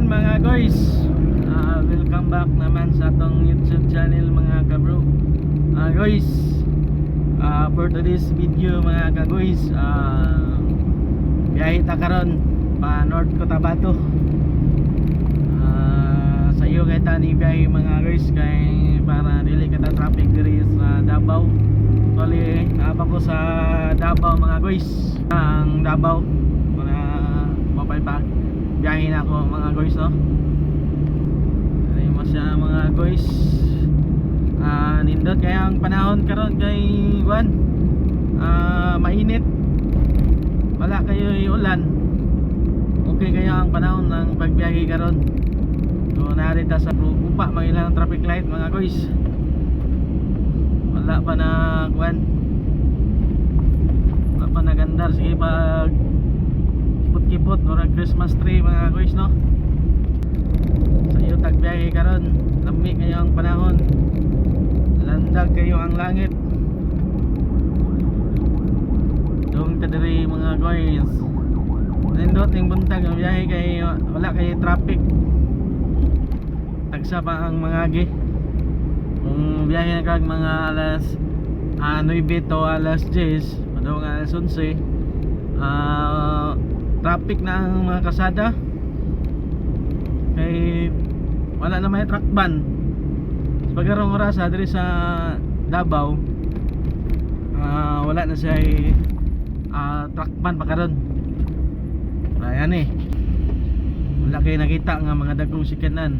Ayun mga guys. Ah, Welcome back naman sa atong YouTube channel mga kabro. Ah guys. Ah, For today's video mga ka-guys ah, Biyahe ta karon pa North Cotabato. Ah, Sa iyo kay tani biyahe mga guys Kay para dili kita traffic diri sa Davao. Kali naapa ko sa Davao mga guys. Ang Davao Mga mobile bag biyahe na ako mga guys no? Ay mo mga guys. Ah nindot. Kaya ang panahon karon kay Juan. Ah mainit. Wala kayo ulan. Okay kaya ang panahon ng pagbiyahe karon. So narita sa upa mga ilang traffic light mga guys. Wala pa na kuan wala pa na gandar. Sige pag kipot-kipot murag Christmas tree mga guys no? Sa iyo tagbiyahe karon lami kayo ang panahon. Landag kayo ang langit. Dong kadiri mga guys. Nindot ning buntag ang biyahe kay wala kay traffic. Tagsa pa ang mga gi. Kung biyahe na kag mga alas ah, 9 to alas 10 padong alas 11 ah traffic na ang mga kasada. Kay wala na may truck ban. Sa pagarong oras ha, diri sa Davao ah, wala na siya ah, truck ban pa karon ayan eh. Wala kayo nakita nga mga dagkong sikanan.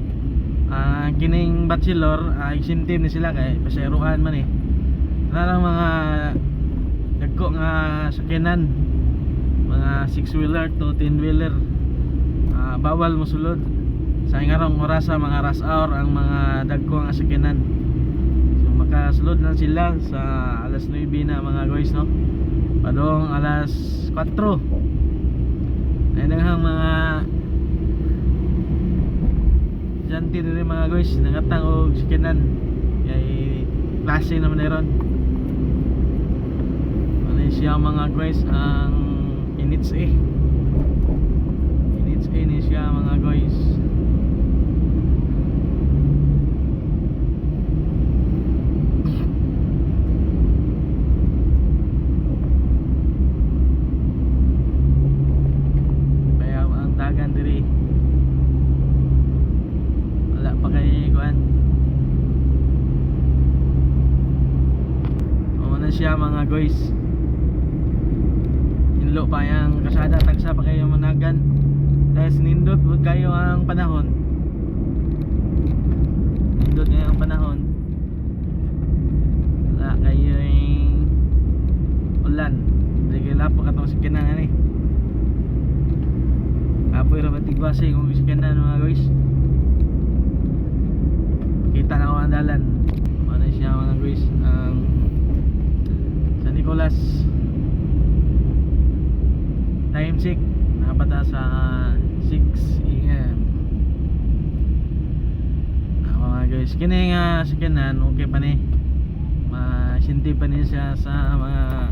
Ah, kining bachelor ah, incentive ni sila kay paseruan man eh. Wala lang mga dagko nga sakyanan mga 6 wheeler to 10 wheeler Ah, bawal mo sulod sa ingarong orasa mga rush hour ang mga dagko nga sakyanan. So makasulod na sila sa alas 9 na mga guys no? Padong alas 4 ay naghang mga janti rin mga guys nangatang og sakyanan. Kay klase naman na ron. Ano siya mga guys ang inits eh inits eh siya mga guys. Kaya ang dagan diri. Wala pa kuan o na siya mga guys Inlo pa yung kasada tagsa pa kayo managan. Tapos nindot wag kayo ang panahon. Nindot ngayon ang panahon. Wala kayo yung ulan. Hindi kayo lapo katong sikinan ani Apoy ra batig base kung sikinan mga guys? Kita na ako ang dalan. Ano siya mga guys? Ang San Nicolas time check napata sa 6 am ah, mga guys kini nga sakyanan okay pa ni. Masinti pa ni siya sa mga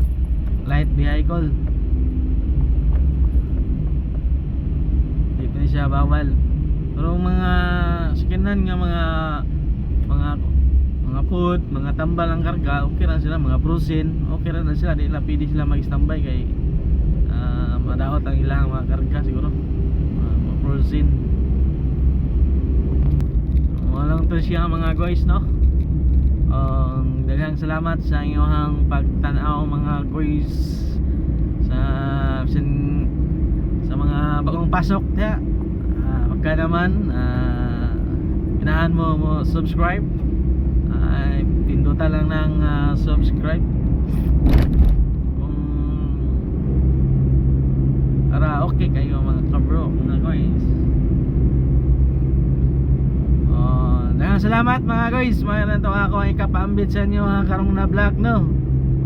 light vehicle. Di pa ni siya bawal. Pero mga sakyanan nga mga mga mga food, mga tambal ang karga, okay ra sila, mga prosin, okay na sila, di na pwede sila mag-standby kay ah, madaot ang ilang mga siguro uh, mga prosin walang to siya mga guys no? Um, daghang salamat sa inyong pagtanaw mga guys. Sa sin, sa mga bagong pasok ya. Uh, wagka naman. Uh, inahan mo mo subscribe. Ay pindutan lang ng ah, subscribe kung para okay kayo mga kabro mga guys oh, daghang salamat mga guys. Mayroon to ako ang ikapaambit sa inyo karong na vlog no?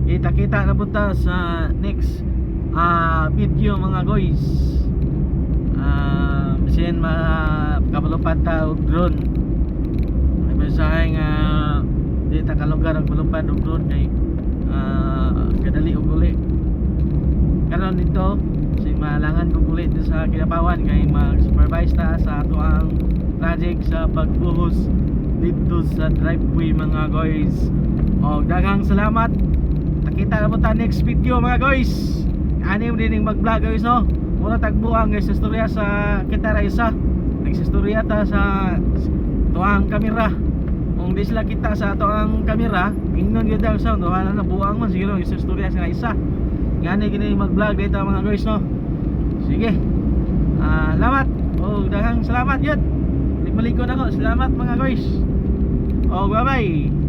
Kita kita na punta sa next ah video mga guys. Ah bisin mga kapalupad ta og drone. May mensahe nga di ta kalugar ang palupad og drone kay ah kadali og uli karon dito si malangan ko din sa Kinapawan kay mag-supervise ta sa ato ang project sa pagbuhos dito sa driveway mga guys. O daghang salamat. Nakita na mo ta next video mga guys. Anim din yung mag-vlog guys no? Muna tagbuang guys sa storya sa kita ra isa nagsistorya ta sa tuang kamera. Kung di sila kita sa tuang kamera ingnon gyud ang sound wala na buang man. Siguro isa storya sa isa. Ngani gini mag-vlog dito mga guys no? Sige. Ah salamat. O daghang salamat yun. Malikod ako. Salamat mga guys o bye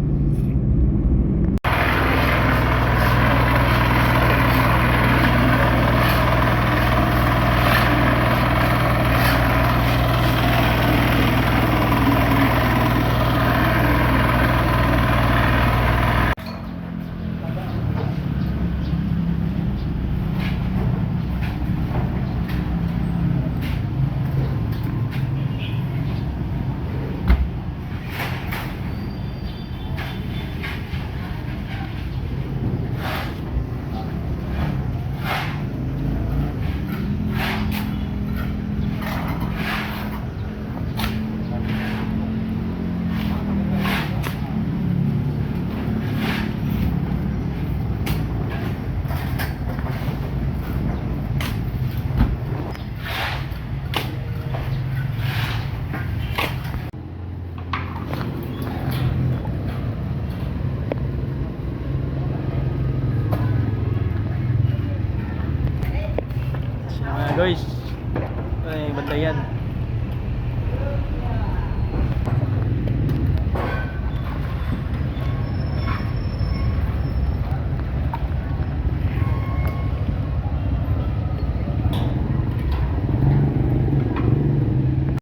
guys. Ay bantayan